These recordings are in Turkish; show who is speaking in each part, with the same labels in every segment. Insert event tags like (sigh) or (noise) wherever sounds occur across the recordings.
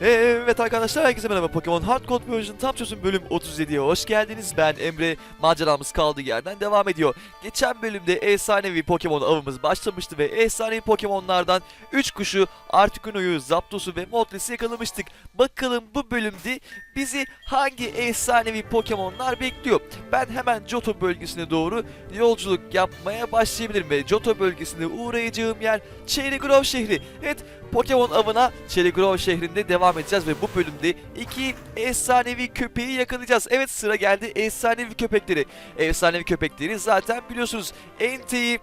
Speaker 1: Evet arkadaşlar herkese merhaba Pokemon Hard Code Version tam çözüm bölüm 37'ye hoş geldiniz. Ben Emre maceramız kaldığı yerden devam ediyor. Geçen bölümde efsanevi Pokemon avımız başlamıştı ve efsanevi Pokemonlardan 3 kuşu Articuno'yu, Zapdos'u ve Moltres yakalamıştık. Bakalım bu bölümde bizi hangi efsanevi Pokemonlar bekliyor? Ben hemen Johto bölgesine doğru yolculuk yapmaya başlayabilirim ve Johto bölgesinde uğrayacağım yer Cherry Grove şehri. Evet Pokemon avına Cherry Grove şehrinde devam edeceğiz ve bu bölümde iki efsanevi köpeği yakalayacağız. Evet sıra geldi efsanevi köpekleri. Efsanevi köpekleri zaten biliyorsunuz Entei,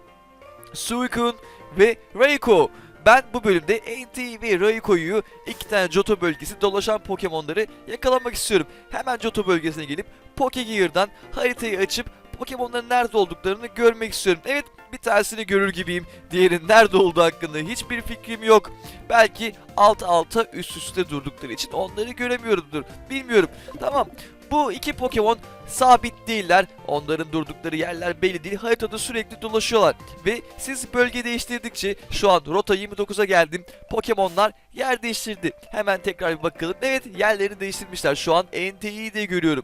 Speaker 1: Suicune ve Raikou. Ben bu bölümde Entei ve Raikou'yu iki tane Johto bölgesi dolaşan Pokemon'ları yakalamak istiyorum. Hemen Johto bölgesine gelip Pokegear'dan haritayı açıp Pokemon'ların nerede olduklarını görmek istiyorum. Evet bir tanesini görür gibiyim. Diğerinin nerede olduğu hakkında hiçbir fikrim yok. Belki alt alta üst üste durdukları için onları göremiyorumdur. Bilmiyorum. Tamam. Bu iki Pokemon sabit değiller. Onların durdukları yerler belli değil. Haritada sürekli dolaşıyorlar. Ve siz bölge değiştirdikçe şu an Rota 29'a geldim. Pokemonlar yer değiştirdi. Hemen tekrar bir bakalım. Evet yerlerini değiştirmişler. Şu an Entei'yi de görüyorum.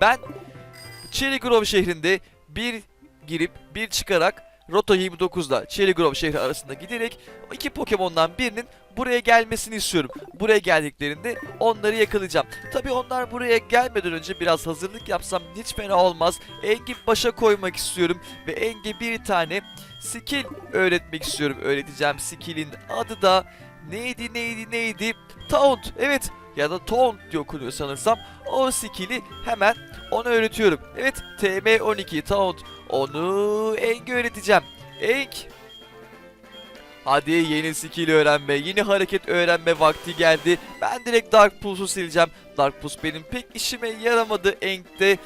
Speaker 1: Ben Cherry Grove şehrinde bir girip bir çıkarak Rota 29'da Cherry Grove şehri arasında giderek iki Pokemon'dan birinin buraya gelmesini istiyorum. Buraya geldiklerinde onları yakalayacağım. Tabi onlar buraya gelmeden önce biraz hazırlık yapsam hiç fena olmaz. Eng'i başa koymak istiyorum ve Eng'e bir tane skill öğretmek istiyorum. Öğreteceğim skill'in adı da neydi neydi neydi? Taunt. Evet ya da Taunt diye okunuyor sanırsam. O skill'i hemen ona öğretiyorum. Evet TM12 Taunt. Onu Eng'e öğreteceğim. Eng. Hadi yeni skill öğrenme, yeni hareket öğrenme vakti geldi. Ben direkt Dark Pulse'u sileceğim. Dark Pulse benim pek işime yaramadı Eng'de.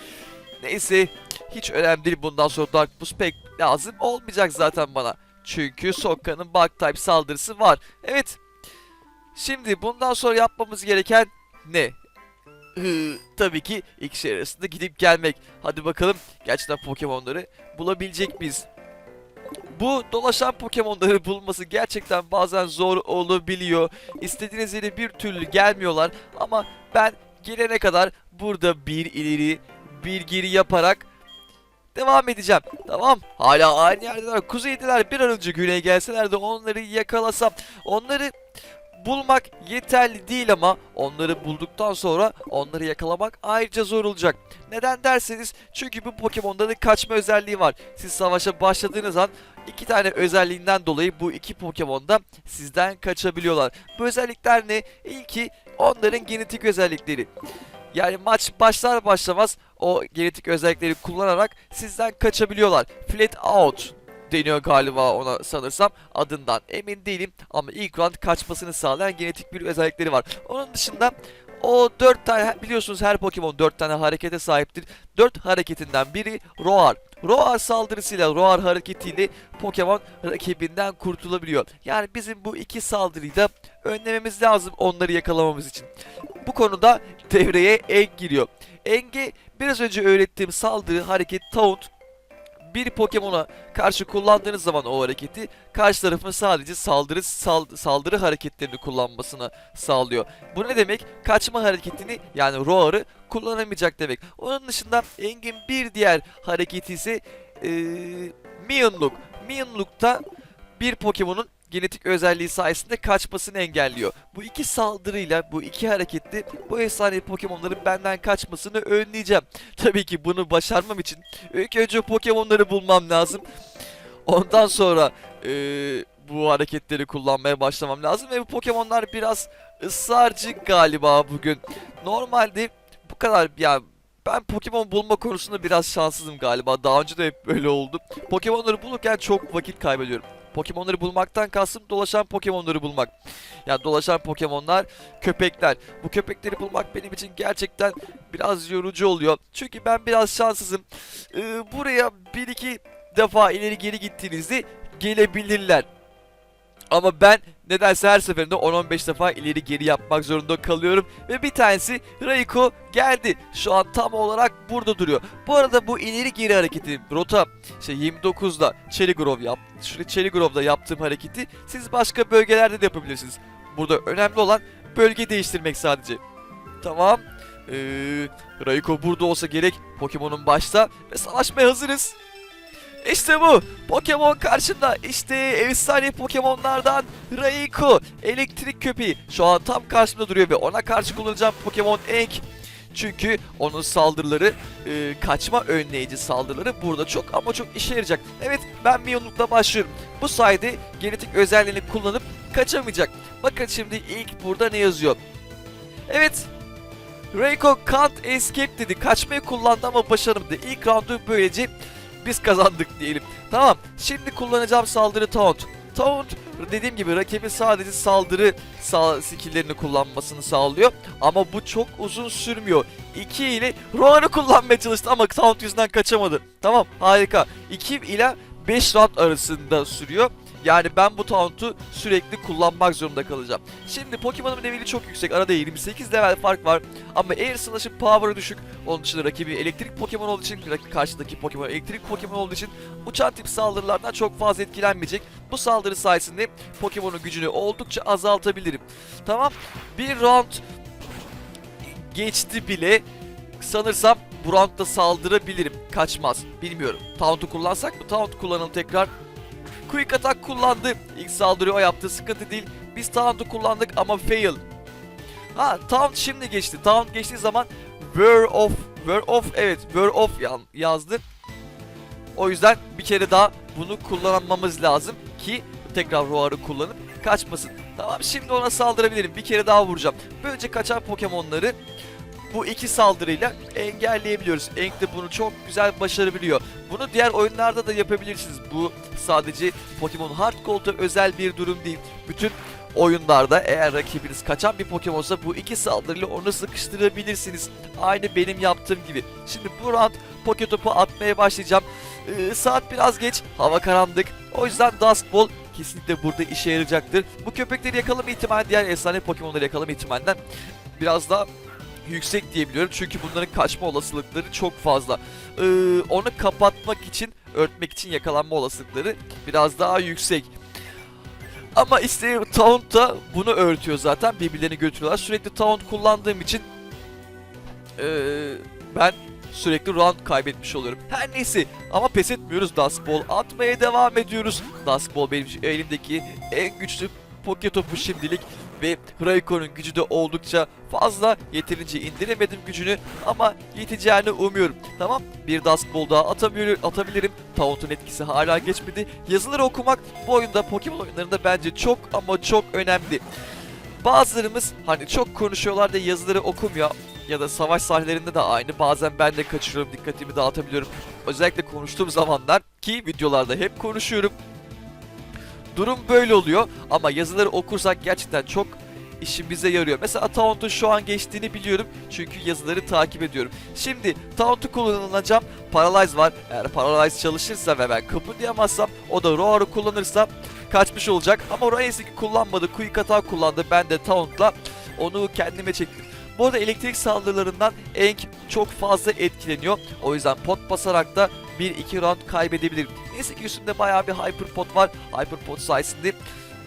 Speaker 1: Neyse hiç önemli değil bundan sonra Dark Pulse pek lazım olmayacak zaten bana. Çünkü Sokka'nın Bug Type saldırısı var. Evet. Şimdi bundan sonra yapmamız gereken ne? Tabii ki ikisi arasında gidip gelmek. Hadi bakalım gerçekten Pokemon'ları bulabilecek miyiz? Bu dolaşan Pokemon'ları bulması gerçekten bazen zor olabiliyor. İstediğiniz yere bir türlü gelmiyorlar ama ben gelene kadar burada bir ileri bir geri yaparak devam edeceğim. Tamam. Hala aynı yerdeler. Kuzeydeler. Bir an önce güneye gelseler de onları yakalasam. Onları bulmak yeterli değil ama onları bulduktan sonra onları yakalamak ayrıca zor olacak. Neden derseniz çünkü bu Pokemon'da da kaçma özelliği var. Siz savaşa başladığınız an iki tane özelliğinden dolayı bu iki Pokemon da sizden kaçabiliyorlar. Bu özellikler ne? İlki onların genetik özellikleri. Yani maç başlar başlamaz o genetik özellikleri kullanarak sizden kaçabiliyorlar. Flat out deniyor galiba ona sanırsam adından emin değilim ama ilk round kaçmasını sağlayan genetik bir özellikleri var. Onun dışında o 4 tane biliyorsunuz her Pokemon 4 tane harekete sahiptir. 4 hareketinden biri Roar. Roar saldırısıyla, Roar hareketiyle Pokemon rakibinden kurtulabiliyor. Yani bizim bu iki saldırıyı da önlememiz lazım onları yakalamamız için. Bu konuda devreye Eng giriyor. Eng'e biraz önce öğrettiğim saldırı hareket Taunt bir Pokemon'a karşı kullandığınız zaman o hareketi karşı tarafın sadece saldırı sal- saldırı hareketlerini kullanmasını sağlıyor. Bu ne demek? Kaçma hareketini yani Roar'ı kullanamayacak demek. Onun dışında Engin bir diğer hareketi ise ee, Mionlook. Mionlook'ta bir Pokemon'un genetik özelliği sayesinde kaçmasını engelliyor. Bu iki saldırıyla, bu iki hareketle bu efsane Pokemon'ların benden kaçmasını önleyeceğim. (laughs) Tabii ki bunu başarmam için ilk önce Pokemon'ları bulmam lazım. Ondan sonra eee, bu hareketleri kullanmaya başlamam lazım ve bu Pokemon'lar biraz ısrarcı galiba bugün. Normalde bu kadar ya ben Pokemon bulma konusunda biraz şanssızım galiba. Daha önce de hep böyle oldu. Pokemon'ları bulurken çok vakit kaybediyorum. Pokemon'ları bulmaktan kastım dolaşan Pokemon'ları bulmak. Yani dolaşan Pokemon'lar köpekler. Bu köpekleri bulmak benim için gerçekten biraz yorucu oluyor. Çünkü ben biraz şanssızım. Ee, buraya bir iki defa ileri geri gittiğinizde gelebilirler. Ama ben nedense her seferinde 10-15 defa ileri geri yapmak zorunda kalıyorum. Ve bir tanesi Raikou geldi. Şu an tam olarak burada duruyor. Bu arada bu ileri geri hareketi rota şey 29'da Cherry Grove yap. Grove'da yaptığım hareketi siz başka bölgelerde de yapabilirsiniz. Burada önemli olan bölge değiştirmek sadece. Tamam. Ee, Raikou burada olsa gerek Pokemon'un başta ve savaşmaya hazırız. İşte bu. Pokemon karşında. İşte efsane Pokemon'lardan Raikou. Elektrik köpeği. Şu an tam karşımda duruyor ve ona karşı kullanacağım Pokemon Enk. Çünkü onun saldırıları, e, kaçma önleyici saldırıları burada çok ama çok işe yarayacak. Evet ben yumrukla başlıyorum. Bu sayede genetik özelliğini kullanıp kaçamayacak. Bakın şimdi ilk burada ne yazıyor? Evet Reiko can't escape dedi. Kaçmayı kullandı ama başaramadı. İlk roundu böylece biz kazandık diyelim. Tamam. Şimdi kullanacağım saldırı Taunt. Taunt dediğim gibi rakibin sadece saldırı sağ skilllerini kullanmasını sağlıyor. Ama bu çok uzun sürmüyor. 2 ile Roar'ı kullanmaya çalıştı ama Taunt yüzünden kaçamadı. Tamam harika. 2 ile 5 round arasında sürüyor. Yani ben bu taunt'u sürekli kullanmak zorunda kalacağım. Şimdi Pokemon'un leveli çok yüksek. Arada 28 level fark var. Ama Air Slash'ın power'ı düşük. Onun dışında rakibi elektrik Pokemon olduğu için, karşıdaki Pokemon elektrik Pokemon olduğu için uçan tip saldırılardan çok fazla etkilenmeyecek. Bu saldırı sayesinde Pokemon'un gücünü oldukça azaltabilirim. Tamam. Bir round geçti bile. Sanırsam bu roundda saldırabilirim. Kaçmaz. Bilmiyorum. Taunt'u kullansak mı? Taunt kullanalım tekrar. Quick Attack kullandı. İlk saldırıyı o yaptı. Sıkıntı değil. Biz Taunt'u kullandık ama fail. Ha Taunt şimdi geçti. Taunt geçtiği zaman Were of Were of evet Were of yan- yazdı. O yüzden bir kere daha bunu kullanmamız lazım ki tekrar Roar'ı kullanıp kaçmasın. Tamam şimdi ona saldırabilirim. Bir kere daha vuracağım. Böylece kaçan Pokemon'ları bu iki saldırıyla engelleyebiliyoruz. Enk de bunu çok güzel başarabiliyor. Bunu diğer oyunlarda da yapabilirsiniz. Bu sadece Pokemon Hard Gold'a özel bir durum değil. Bütün oyunlarda eğer rakibiniz kaçan bir Pokemon'sa bu iki saldırıyla onu sıkıştırabilirsiniz. Aynı benim yaptığım gibi. Şimdi bu round Poketop'u atmaya başlayacağım. Ee, saat biraz geç, hava karanlık. O yüzden Dusk Ball kesinlikle burada işe yarayacaktır. Bu köpekleri yakalama ihtimali diğer efsane Pokemon'ları yakalama ihtimalinden biraz daha yüksek diyebiliyorum. Çünkü bunların kaçma olasılıkları çok fazla. Ee, onu kapatmak için, örtmek için yakalanma olasılıkları biraz daha yüksek. Ama işte Taunt da bunu örtüyor zaten. Birbirlerini götürüyorlar. Sürekli Taunt kullandığım için ee, ben sürekli round kaybetmiş oluyorum. Her neyse ama pes etmiyoruz. Dusk Ball atmaya devam ediyoruz. Dusk Ball benim elimdeki en güçlü Poke topu şimdilik ve Raikou'nun gücü de oldukça fazla. Yeterince indiremedim gücünü ama yeteceğini umuyorum. Tamam bir Dusk Ball daha atamıyor, atabilirim. Taunt'un etkisi hala geçmedi. Yazıları okumak bu oyunda Pokemon oyunlarında bence çok ama çok önemli. Bazılarımız hani çok konuşuyorlar da yazıları okumuyor ya da savaş sahnelerinde de aynı. Bazen ben de kaçırıyorum, dikkatimi dağıtabiliyorum. Özellikle konuştuğum zamanlar ki videolarda hep konuşuyorum. Durum böyle oluyor ama yazıları okursak gerçekten çok işimize yarıyor. Mesela Taunt'un şu an geçtiğini biliyorum çünkü yazıları takip ediyorum. Şimdi Taunt'u kullanacağım. Paralyze var. Eğer Paralyze çalışırsa ve ben kıpırdayamazsam o da Roar'ı kullanırsa kaçmış olacak. Ama Rains'i kullanmadı. Quick Attack kullandı. Ben de Taunt'la onu kendime çektim. Bu arada elektrik saldırılarından Enk çok fazla etkileniyor. O yüzden pot basarak da 1-2 round kaybedebilirim. Neyse ki üstümde bayağı bir Hyper Pot var. Hyper Pot sayesinde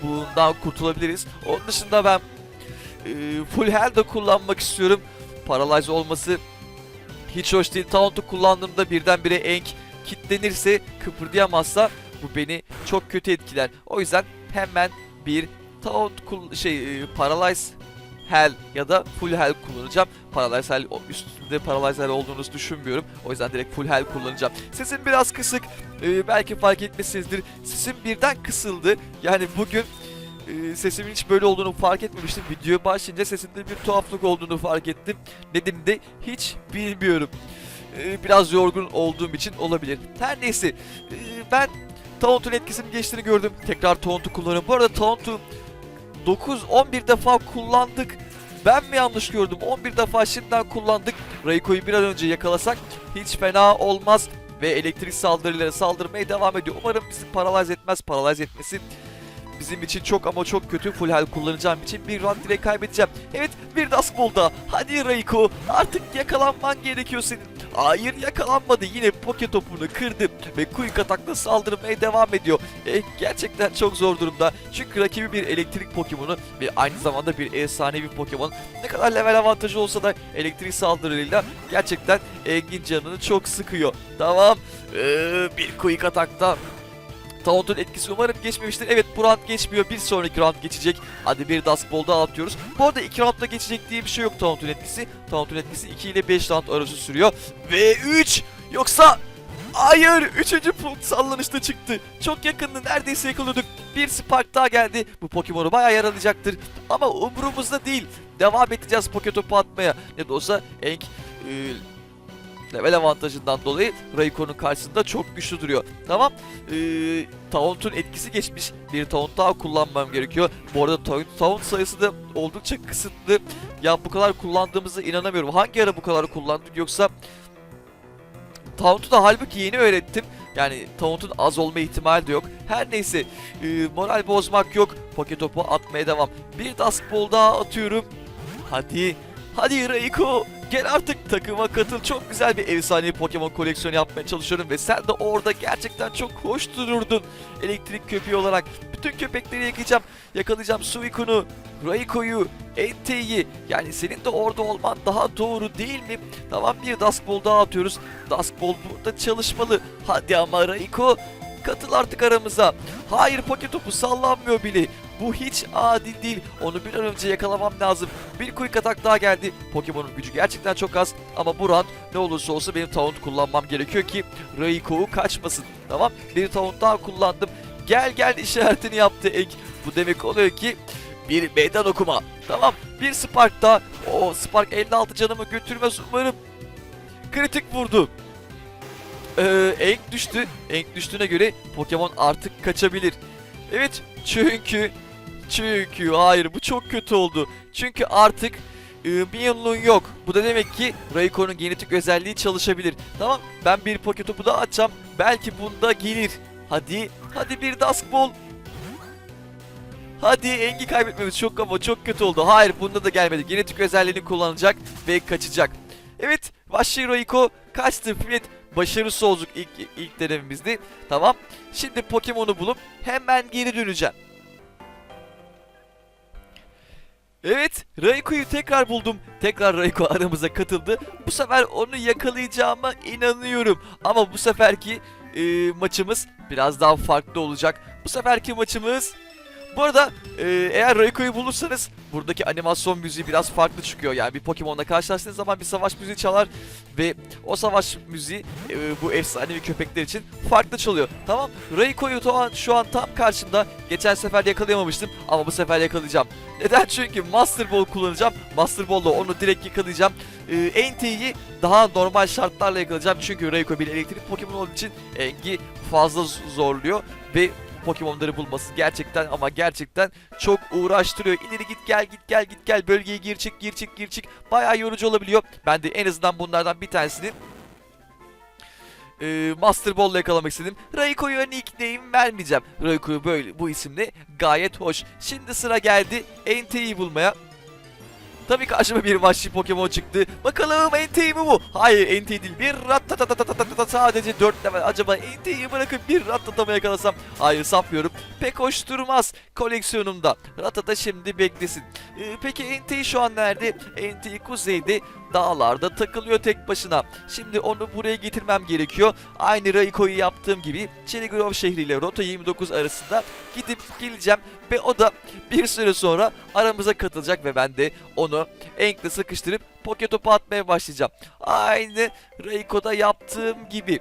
Speaker 1: bundan kurtulabiliriz. Onun dışında ben e, Full Health da kullanmak istiyorum. Paralyze olması hiç hoş değil. Taunt'u kullandığımda birdenbire Enk kitlenirse, kıpırdayamazsa bu beni çok kötü etkiler. O yüzden hemen bir Taunt şey e, Paralyze Hell ya da Full Hell kullanacağım. O- üstünde Paralyze Hell olduğunu düşünmüyorum. O yüzden direkt Full Hell kullanacağım. Sesim biraz kısık. Ee, belki fark etmişsinizdir. Sesim birden kısıldı. Yani bugün e, sesimin hiç böyle olduğunu fark etmemiştim. Videoya başlayınca sesimde bir tuhaflık olduğunu fark ettim. Nedenini de hiç bilmiyorum. Ee, biraz yorgun olduğum için olabilir. Her neyse. Ee, ben Taunt'un etkisinin geçtiğini gördüm. Tekrar Taunt'u kullanıyorum. Bu arada Taunt'u 9-11 defa kullandık. Ben mi yanlış gördüm? 11 defa şimdiden kullandık. Raico'yu bir an önce yakalasak hiç fena olmaz. Ve elektrik saldırıları saldırmaya devam ediyor. Umarım bizi paralize etmez. Paralize etmesi bizim için çok ama çok kötü. Full health kullanacağım için bir round direkt kaybedeceğim. Evet bir Dusk Ball daha. Hadi Raikou artık yakalanman gerekiyor senin. Hayır yakalanmadı. Yine poke topunu kırdı ve quick atakla saldırmaya devam ediyor. E, gerçekten çok zor durumda. Çünkü rakibi bir elektrik Pokemonu ve aynı zamanda bir efsanevi Pokemon. Ne kadar level avantajı olsa da elektrik saldırıyla gerçekten Engin canını çok sıkıyor. Tamam. Ee, bir quick atakta Taunt'un etkisi umarım geçmemiştir. Evet bu round geçmiyor. Bir sonraki round geçecek. Hadi bir Dusk Ball daha atıyoruz. Bu arada iki roundda geçecek diye bir şey yok Taunt'un etkisi. Taunt'un etkisi 2 ile 5 round arası sürüyor. Ve 3 yoksa Hayır! Üçüncü punkt sallanışta çıktı. Çok yakındı. Neredeyse yakalıyorduk. Bir Spark daha geldi. Bu Pokemon'u bayağı yaralayacaktır. Ama umurumuzda değil. Devam edeceğiz Poke topu atmaya. Ne de olsa Enk e, level avantajından dolayı Raycon'un karşısında çok güçlü duruyor. Tamam. Ee, Taunt'un etkisi geçmiş. Bir Taunt daha kullanmam gerekiyor. Bu arada Taunt, Taunt sayısı da oldukça kısıtlı. Ya bu kadar kullandığımıza inanamıyorum. Hangi ara bu kadar kullandık yoksa Taunt'u da halbuki yeni öğrettim. Yani Taunt'un az olma ihtimali de yok. Her neyse e, moral bozmak yok. Poke topu atmaya devam. Bir Ball daha atıyorum. Hadi. Hadi Raikou. Gel artık takıma katıl. Çok güzel bir efsane Pokemon koleksiyonu yapmaya çalışıyorum ve sen de orada gerçekten çok hoş dururdun. Elektrik köpeği olarak bütün köpekleri yakacağım. Yakalayacağım Suicune'u, Raikou'yu, Entei'yi. Yani senin de orada olman daha doğru değil mi? Tamam bir Dusk Ball daha atıyoruz. Dusk Ball burada çalışmalı. Hadi ama Raikou katıl artık aramıza. Hayır Poke topu sallanmıyor bile. Bu hiç adil değil. Onu bir an önce yakalamam lazım. Bir quick atak daha geldi. Pokemon'un gücü gerçekten çok az. Ama bu round ne olursa olsa benim taunt kullanmam gerekiyor ki Raikou kaçmasın. Tamam. Bir taunt daha kullandım. Gel gel işaretini yaptı Ek. Bu demek oluyor ki bir meydan okuma. Tamam. Bir Spark daha. O Spark 56 canımı götürmez umarım. Kritik vurdu. Ee, Enk düştü. Enk düştüğüne göre Pokemon artık kaçabilir. Evet çünkü çünkü hayır bu çok kötü oldu. Çünkü artık e, Minyonluğun yok. Bu da demek ki Raikon'un genetik özelliği çalışabilir. Tamam ben bir Poke topu daha atacağım. Belki bunda gelir. Hadi hadi bir Dusk Ball. Hadi Engi kaybetmemiz çok ama çok kötü oldu. Hayır bunda da gelmedi. Genetik özelliğini kullanacak ve kaçacak. Evet Vahşi Raiko kaçtı. Evet başarısı olduk ilk, ilk denememizdi. Tamam. Şimdi Pokemon'u bulup hemen geri döneceğim. Evet, Raiko'yu tekrar buldum. Tekrar Raiko aramıza katıldı. Bu sefer onu yakalayacağıma inanıyorum. Ama bu seferki e, maçımız biraz daha farklı olacak. Bu seferki maçımız... Bu arada e, eğer Raiko'yu bulursanız buradaki animasyon müziği biraz farklı çıkıyor. Yani bir Pokemon'la karşılaştığınız zaman bir savaş müziği çalar ve o savaş müziği e, bu efsanevi köpekler için farklı çalıyor. Tamam. Raiko'yu şu an, tam karşımda. Geçen sefer yakalayamamıştım ama bu sefer yakalayacağım. (laughs) Neden? Çünkü Master Ball kullanacağım. Master Ball'la onu direkt yakalayacağım. Ee, Entei'yi daha normal şartlarla yakalayacağım. Çünkü Raiko bir elektrik Pokemon olduğu için Engi fazla zorluyor ve Pokemon'ları bulması gerçekten ama gerçekten çok uğraştırıyor. İleri git gel git gel git gel bölgeye gir çık gir çık gir çık. Bayağı yorucu olabiliyor. Ben de en azından bunlardan bir tanesini e, Master Ball'la yakalamak istedim. Raiko'yu nickname vermeyeceğim. Raiko'yu böyle bu isimle gayet hoş. Şimdi sıra geldi Entei'yi bulmaya. Tabii karşıma bir vahşi Pokemon çıktı. Bakalım Entei mi bu? Hayır Entei değil. Bir Rattata sadece 4 level. Acaba Entei'yi bırakıp bir Rattata mı yakalasam? Hayır sapmıyorum. Pek hoş durmaz koleksiyonumda. Rattata şimdi beklesin. Ee, peki Entei şu an nerede? Entei kuzeyde dağlarda takılıyor tek başına. Şimdi onu buraya getirmem gerekiyor. Aynı Raiko'yu yaptığım gibi Çeligrov şehriyle Rota 29 arasında gidip geleceğim ve o da bir süre sonra aramıza katılacak ve ben de onu Enk'le sıkıştırıp poke topu atmaya başlayacağım. Aynı Raiko'da yaptığım gibi.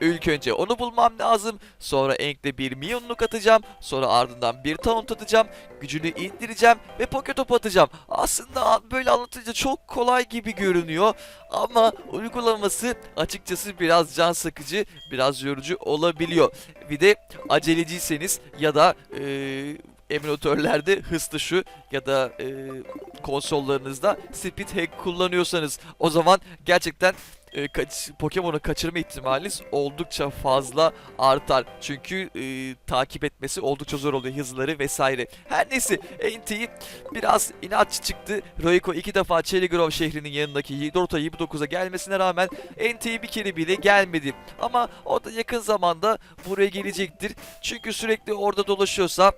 Speaker 1: İlk önce onu bulmam lazım. Sonra Enk'le bir milyonluk atacağım. Sonra ardından bir taunt atacağım. Gücünü indireceğim ve poke topu atacağım. Aslında böyle anlatınca çok kolay gibi görünüyor. Ama uygulaması açıkçası biraz can sıkıcı, biraz yorucu olabiliyor. Bir de aceleciyseniz ya da eee emülatörlerde hız tuşu ya da e, konsollarınızda speed hack kullanıyorsanız o zaman gerçekten e, kaç, Pokemon'u kaçırma ihtimaliniz oldukça fazla artar. Çünkü e, takip etmesi oldukça zor oluyor hızları vesaire. Her neyse NT biraz inatçı çıktı. Royko iki defa Cherry Grove şehrinin yanındaki Dorota 29'a gelmesine rağmen NT bir kere bile gelmedi. Ama o da yakın zamanda buraya gelecektir. Çünkü sürekli orada dolaşıyorsa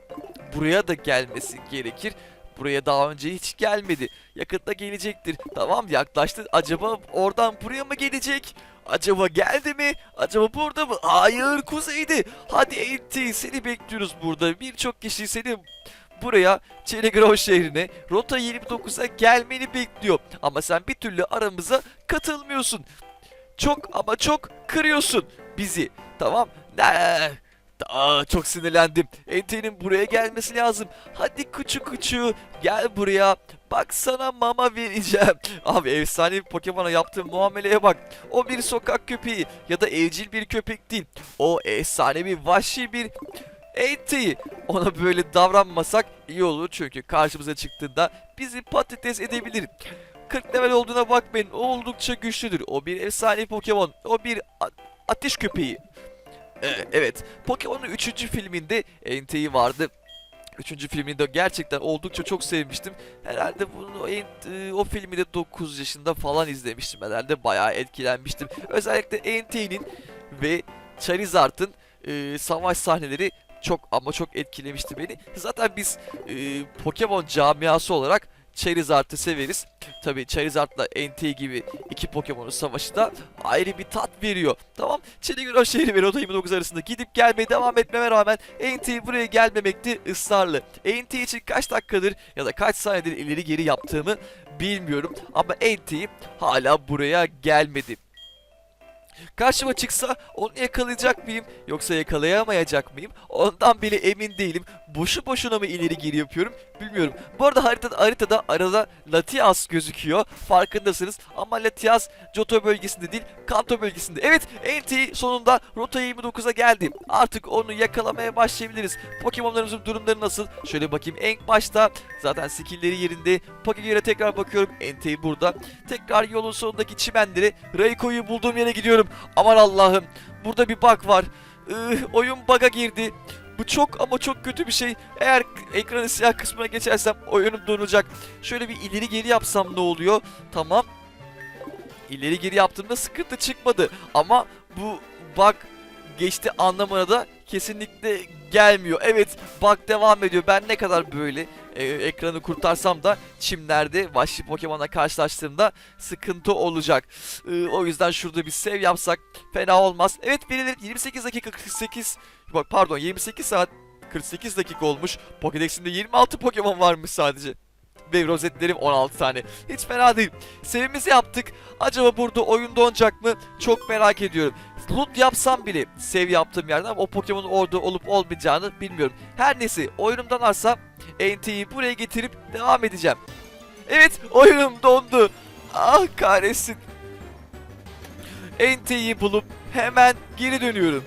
Speaker 1: buraya da gelmesi gerekir. Buraya daha önce hiç gelmedi. Yakında gelecektir. Tamam yaklaştı. Acaba oradan buraya mı gelecek? Acaba geldi mi? Acaba burada mı? Hayır kuzeydi. Hadi NT seni bekliyoruz burada. Birçok kişi seni buraya Çelegrov şehrine Rota 29'a gelmeni bekliyor. Ama sen bir türlü aramıza katılmıyorsun. Çok ama çok kırıyorsun bizi. Tamam? Ne? Aa, çok sinirlendim. Ente'nin buraya gelmesi lazım. Hadi kuçu kuçu gel buraya. Bak sana mama vereceğim. (laughs) Abi efsane bir Pokemon'a yaptığım muameleye bak. O bir sokak köpeği ya da evcil bir köpek değil. O efsane bir vahşi bir Ente'yi. Ona böyle davranmasak iyi olur çünkü karşımıza çıktığında bizi patates edebilir. 40 level olduğuna bakmayın. O oldukça güçlüdür. O bir efsane Pokemon. O bir ateş köpeği. Ee, evet. Pokemon'un 3. filminde Entei vardı. 3. filminde gerçekten oldukça çok sevmiştim. Herhalde bunu o, Ent- e, o filmi de 9 yaşında falan izlemiştim. Herhalde bayağı etkilenmiştim. Özellikle Entei'nin ve Charizard'ın e, savaş sahneleri çok ama çok etkilemişti beni. Zaten biz e, Pokemon camiası olarak Charizard'ı severiz. Tabii Charizard'la Entei gibi iki Pokemon'un savaşı da ayrı bir tat veriyor. Tamam. Çeligüro şehri ve Rota 29 arasında gidip gelmeye devam etmeme rağmen Entei buraya gelmemekte ısrarlı. Entei için kaç dakikadır ya da kaç saniyedir ileri geri yaptığımı bilmiyorum. Ama Entei hala buraya gelmedi. Karşıma çıksa onu yakalayacak mıyım yoksa yakalayamayacak mıyım? Ondan bile emin değilim. Boşu boşuna mı ileri geri yapıyorum bilmiyorum. Bu arada haritada, haritada arada Latias gözüküyor. Farkındasınız ama Latias Johto bölgesinde değil Kanto bölgesinde. Evet NT sonunda Rota 29'a geldi. Artık onu yakalamaya başlayabiliriz. Pokemon'larımızın durumları nasıl? Şöyle bakayım en başta zaten skillleri yerinde. Pokegear'a tekrar bakıyorum. NT burada. Tekrar yolun sonundaki çimenlere Rayko'yu bulduğum yere gidiyorum. Aman Allah'ım burada bir bug var. Iı, oyun bug'a girdi. Bu çok ama çok kötü bir şey. Eğer ekranın siyah kısmına geçersem oyunum donacak. Şöyle bir ileri geri yapsam ne oluyor? Tamam. İleri geri yaptığımda sıkıntı çıkmadı. Ama bu bug geçti anlamına da kesinlikle gelmiyor. Evet bug devam ediyor. Ben ne kadar böyle e, ekranı kurtarsam da çimlerde vahşi Pokemon'la karşılaştığımda sıkıntı olacak. E, o yüzden şurada bir save yapsak fena olmaz. Evet birileri 28 dakika 48 bak pardon 28 saat 48 dakika olmuş. Pokédex'imde 26 Pokemon varmış sadece. Ve rozetlerim 16 tane. Hiç fena değil. Sevimizi yaptık. Acaba burada oyun donacak mı? Çok merak ediyorum. Loot yapsam bile save yaptığım yerden o Pokemon'un orada olup olmayacağını bilmiyorum. Her neyse oyunumdan arsa NT'yi buraya getirip devam edeceğim. Evet oyunum dondu. Ah kahretsin. NT'yi bulup hemen geri dönüyorum.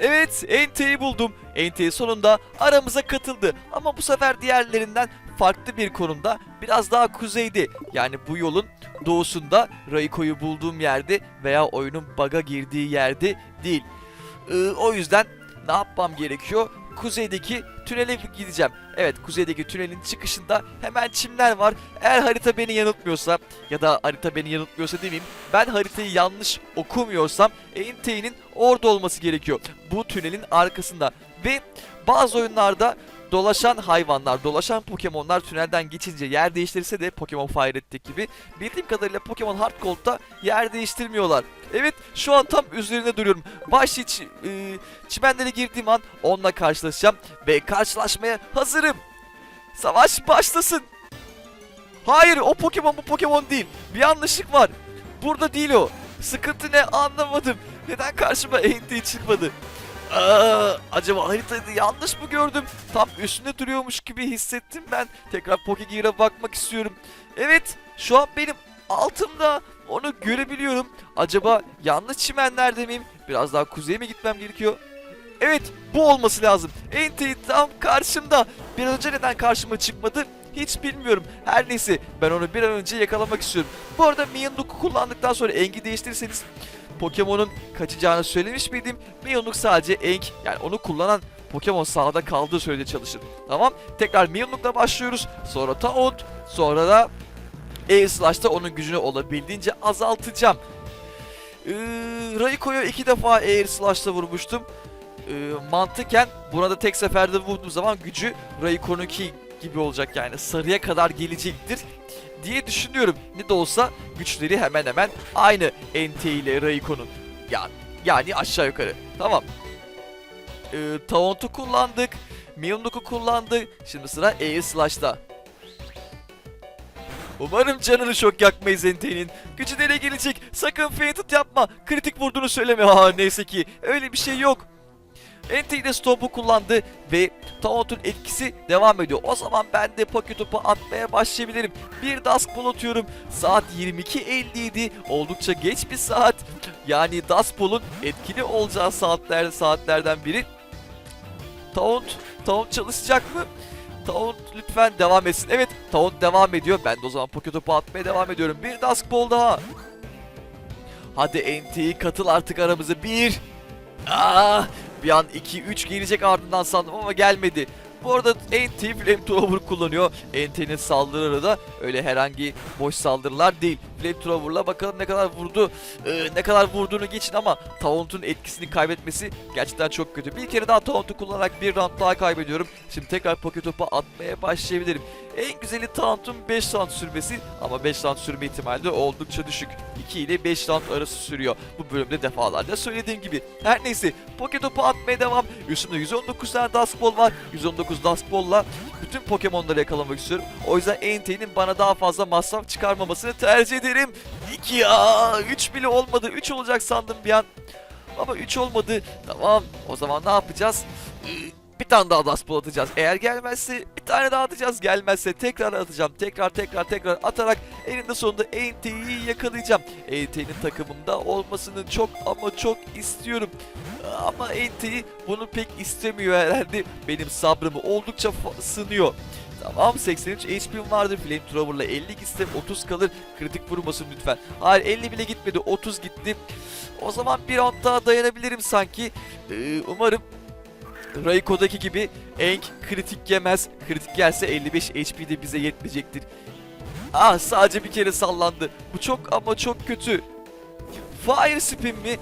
Speaker 1: Evet NT'yi buldum. NT sonunda aramıza katıldı. Ama bu sefer diğerlerinden farklı bir konumda biraz daha kuzeyde. Yani bu yolun doğusunda Rayko'yu bulduğum yerde veya oyunun bug'a girdiği yerde değil. Ee, o yüzden ne yapmam gerekiyor? Kuzeydeki tünele gideceğim. Evet kuzeydeki tünelin çıkışında hemen çimler var. Eğer harita beni yanıltmıyorsa ya da harita beni yanıltmıyorsa demeyeyim. Ben haritayı yanlış okumuyorsam Entei'nin orada olması gerekiyor. Bu tünelin arkasında. Ve bazı oyunlarda dolaşan hayvanlar, dolaşan Pokemon'lar tünelden geçince yer değiştirirse de Pokemon Fire gibi bildiğim kadarıyla Pokemon Hard Gold'da yer değiştirmiyorlar. Evet şu an tam üzerine duruyorum. Baş iç e, çimenlere girdiğim an onunla karşılaşacağım ve karşılaşmaya hazırım. Savaş başlasın. Hayır o Pokemon bu Pokemon değil. Bir yanlışlık var. Burada değil o. Sıkıntı ne anlamadım. Neden karşıma Entei çıkmadı? Aa, acaba haritayı yanlış mı gördüm? Tam üstünde duruyormuş gibi hissettim ben. Tekrar Pokegear'a bakmak istiyorum. Evet, şu an benim altımda. Onu görebiliyorum. Acaba yanlış çimenlerde miyim? Biraz daha kuzeye mi gitmem gerekiyor? Evet, bu olması lazım. Entei tam karşımda. Bir önce neden karşıma çıkmadı? hiç bilmiyorum. Her neyse ben onu bir an önce yakalamak istiyorum. Bu arada Miyanduk'u kullandıktan sonra Eng'i değiştirirseniz Pokemon'un kaçacağını söylemiş miydim? Miyanduk sadece Eng yani onu kullanan Pokemon sahada kaldığı sürece çalışır. Tamam. Tekrar Miyanduk'la başlıyoruz. Sonra Taunt. Sonra da Air Slash'ta onun gücünü olabildiğince azaltacağım. Ee, Rayquo'ya iki defa Air Slash'ta vurmuştum. Ee, mantıken buna da tek seferde vurduğum zaman gücü Rayquo'nunki gibi olacak yani sarıya kadar gelecektir diye düşünüyorum. Ne de olsa güçleri hemen hemen aynı NT ile Rayquo'nun. Yani, yani aşağı yukarı. Tamam. Ee, Taunt'u kullandık. Mewtwo'yu kullandık. Şimdi sıra Air Slash'ta. Umarım canını çok yakmayız NT'nin. Gücü nereye gelecek? Sakın fainted yapma. Kritik vurduğunu söyleme. Ha neyse ki öyle bir şey yok. NT de Stomp'u kullandı ve Taunt'un etkisi devam ediyor. O zaman ben de Pocket Top'u atmaya başlayabilirim. Bir Dusk Ball atıyorum. Saat 22.57. Oldukça geç bir saat. Yani Dusk Ball'un etkili olacağı saatler, saatlerden biri. Taunt, Taunt çalışacak mı? Taunt lütfen devam etsin. Evet Taunt devam ediyor. Ben de o zaman Pocket Top'u atmaya devam ediyorum. Bir Dusk Ball daha. Hadi NT katıl artık aramıza. Bir. Aa, bir an 2-3 gelecek ardından sandım ama gelmedi. Bu arada NT Flamethrower kullanıyor. NT'nin saldırıları da öyle herhangi boş saldırılar değil. Flamethrower'la bakalım ne kadar vurdu. Ee, ne kadar vurduğunu geçin ama Taunt'un etkisini kaybetmesi gerçekten çok kötü. Bir kere daha Taunt'u kullanarak bir round daha kaybediyorum. Şimdi tekrar Pocket Top'a atmaya başlayabilirim. En güzeli Taunt'un 5 round sürmesi ama 5 round sürme ihtimali de oldukça düşük. 2 ile 5 round arası sürüyor. Bu bölümde defalarca söylediğim gibi. Her neyse Pocket Top'a atmaya devam. Üstümde 119 tane Dusk Ball var. 119 Dusk Ball'la bütün Pokemon'ları yakalamak istiyorum. O yüzden NT'nin bana daha fazla masraf çıkarmamasını tercih ederim. 2 ya 3 bile olmadı. 3 olacak sandım bir an. Ama 3 olmadı. Tamam o zaman ne yapacağız? Bir tane daha Dusk Ball atacağız. Eğer gelmezse bir tane daha atacağız. Gelmezse tekrar atacağım. Tekrar tekrar tekrar atarak eninde sonunda NT'yi yakalayacağım. NT'nin takımımda olmasını çok ama çok istiyorum. Ama NT bunu pek istemiyor herhalde. Benim sabrımı oldukça sınıyor. Tamam 83 HP'm vardır. Flamethrower'la 50 gitsem 30 kalır. Kritik vurmasın lütfen. Hayır 50 bile gitmedi 30 gitti. O zaman bir round daha dayanabilirim sanki. Ee, umarım Rayco'daki gibi Enk kritik yemez. Kritik gelse 55 HP de bize yetmeyecektir. Ah sadece bir kere sallandı. Bu çok ama çok kötü. Fire Spin mi?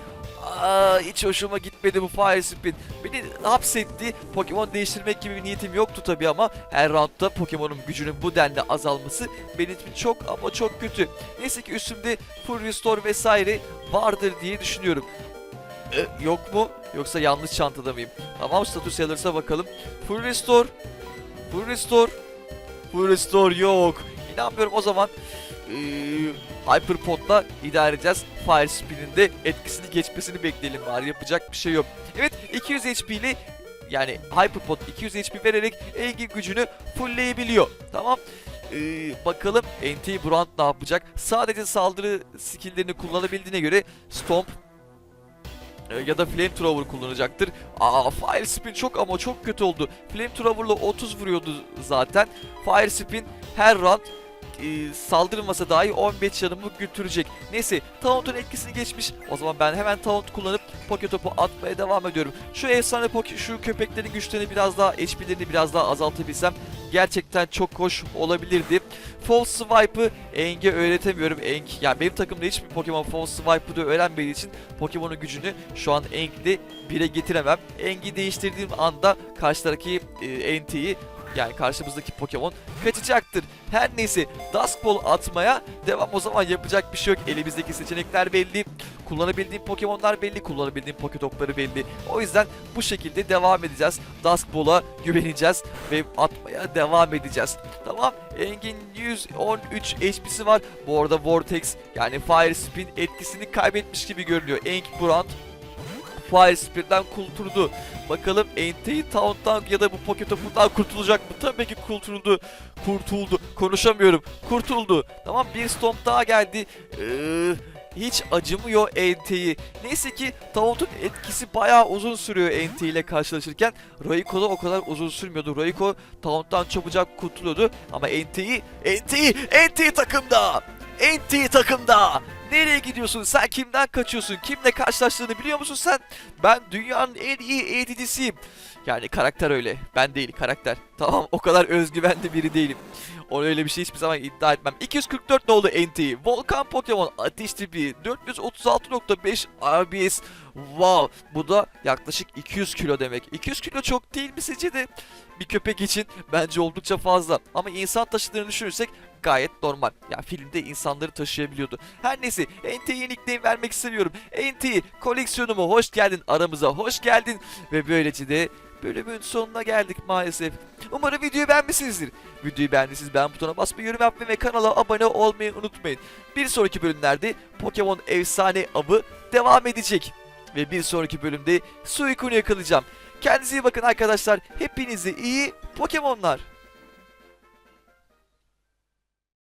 Speaker 1: Aa, hiç hoşuma gitmedi bu Fire Spin. Beni hapsetti. Pokemon değiştirmek gibi bir niyetim yoktu tabi ama her roundda Pokemon'un gücünün bu denli azalması benim için çok ama çok kötü. Neyse ki üstümde Full Restore vesaire vardır diye düşünüyorum. E, yok mu? Yoksa yanlış çantada mıyım? Tamam status alırsa bakalım. Full Restore. Full Restore. Full Restore yok. İnanmıyorum o zaman. Ee, Hyperpod'la idare edeceğiz. Fire Spin'in de etkisini geçmesini bekleyelim bari. Yapacak bir şey yok. Evet 200 HP ile yani Hyperpod 200 HP vererek Engin gücünü fullleyebiliyor. Tamam. Ee, bakalım NT Brand ne yapacak? Sadece saldırı skilllerini kullanabildiğine göre Stomp e, ya da Flamethrower kullanacaktır. Aa Fire Spin çok ama çok kötü oldu. Flamethrower'la 30 vuruyordu zaten. Fire Spin her round e, saldırmasa dahi 15 canımı götürecek. Neyse Taunt'un etkisini geçmiş. O zaman ben hemen Taunt kullanıp Pocket Top'u atmaya devam ediyorum. Şu efsane Poke, şu köpeklerin güçlerini biraz daha, HP'lerini biraz daha azaltabilsem gerçekten çok hoş olabilirdi. False Swipe'ı Eng'e öğretemiyorum. Eng, yani benim takımda hiçbir Pokemon False Swipe'ı da öğrenmediği için Pokemon'un gücünü şu an Eng'de bire getiremem. Eng'i değiştirdiğim anda karşıdaki e, NT'yi yani karşımızdaki Pokemon kaçacaktır. Her neyse Dusk Ball atmaya devam o zaman yapacak bir şey yok. Elimizdeki seçenekler belli. Kullanabildiğim Pokemon'lar belli. Kullanabildiğim Poketop'ları belli. O yüzden bu şekilde devam edeceğiz. Dusk Ball'a güveneceğiz ve atmaya devam edeceğiz. Tamam. Engin 113 HP'si var. Bu arada Vortex yani Fire Spin etkisini kaybetmiş gibi görünüyor. Eng Brand Fire Spin'den kurtuldu. Bakalım NT Taunt'tan ya da bu Pocket Top'undan kurtulacak mı? Tabii ki kurtuldu. Kurtuldu. Konuşamıyorum. Kurtuldu. Tamam bir Stomp daha geldi. Ee, hiç acımıyor NT'yi. Neyse ki Taunt'un etkisi bayağı uzun sürüyor NT ile karşılaşırken. Royco'da o kadar uzun sürmüyordu. Royco Taunt'tan çabucak kurtuluyordu. Ama NT'yi, NT'yi, NT takımda! NT takımda! Nereye gidiyorsun? Sen kimden kaçıyorsun? Kimle karşılaştığını biliyor musun sen? Ben dünyanın en iyi eğiticisiyim. Yani karakter öyle. Ben değil karakter. (laughs) Tamam o kadar özgüvenli biri değilim. Onu öyle bir şey hiçbir zaman iddia etmem. 244 ne oldu NT? Volkan Pokemon Ateş Tipi 436.5 RBS. Wow bu da yaklaşık 200 kilo demek. 200 kilo çok değil mi sizce de? Bir köpek için bence oldukça fazla. Ama insan taşıdığını düşünürsek gayet normal. Ya filmde insanları taşıyabiliyordu. Her neyse NT'ye nickname vermek istemiyorum. NT koleksiyonuma hoş geldin aramıza hoş geldin. Ve böylece de bölümün sonuna geldik maalesef. Umarım videoyu beğenmişsinizdir. Videoyu beğendiyseniz beğen butonuna basmayı, yorum yapmayı ve kanala abone olmayı unutmayın. Bir sonraki bölümlerde Pokemon Efsane Avı devam edecek. Ve bir sonraki bölümde Suicune'u yakalayacağım. Kendinize iyi bakın arkadaşlar. Hepinize iyi Pokemonlar.